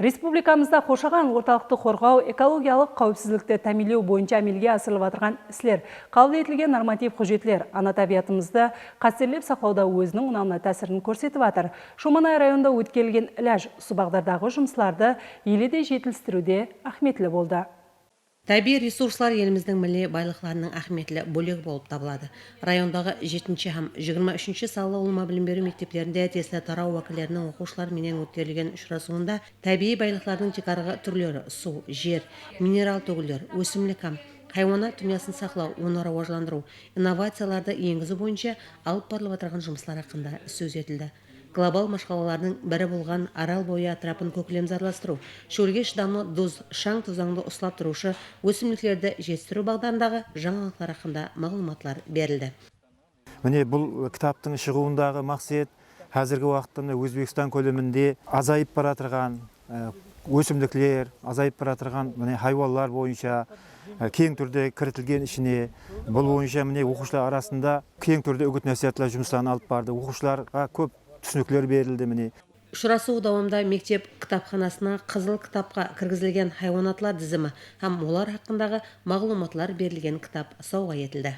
Республикамызда қоршаған орталықты қорғау, экологиялық қауіпсіздікті тәмелеу бойынша амелге асырылып жатырған іслер, қабыл етілген норматив құжетлер ана табиғатымызды қастерлеп сақлауда өзінің ұнамына тәсірін көрсетіп жатыр. Шуманай районында өткелген іләж субағдардағы жұмысларды еледе жетілістіруде ахметлі болды. Табиғи ресурслар еліміздің милли байлықларының ахметлі бөлігі болып табылады. Райондағы 7 һәм 23 салы олма білім беру мектептерінде тесілі тарау уәкілдерінің оқушылар менен өткерілген ұшырасуында табиғи байлықтардың текарғы түрлері су, жер, минерал төгілдер, өсімлік һәм хайуанат дүниясын сақлау, оны инновацияларды енгізу бойынша алып барылып отырған жұмыстар хақында сөз етілді. Глобал машқалалардың бірі болған арал бойы атрапын көкілемзарластыру, шөлге шыдамлы доз шаң тозаңды ұслап тұрушы өсімдіктерді жетістіру бағдарындағы жаңалықтар хақында мағлұматлар берілді. міне бұл кітаптың шығуындағы мақсат қазіргі уақытта өзбекстан көлемінде азайып бара жатырған ә, өсімдіктер азайып бара жатырған міне хайуандар бойынша кең түрде кірітілген ішіне бұл бойынша міне оқушылар арасында кең түрде үгіт насихаттау жұмыстарын алып барды оқушыларға көп түсініктер берілді міне Ұшырасу давамында мектеп кітапханасына қызыл кітапқа кіргізілген хайуанатлар тізімі һәм олар хақындағы мағлұматлар берілген кітап сауға етілді.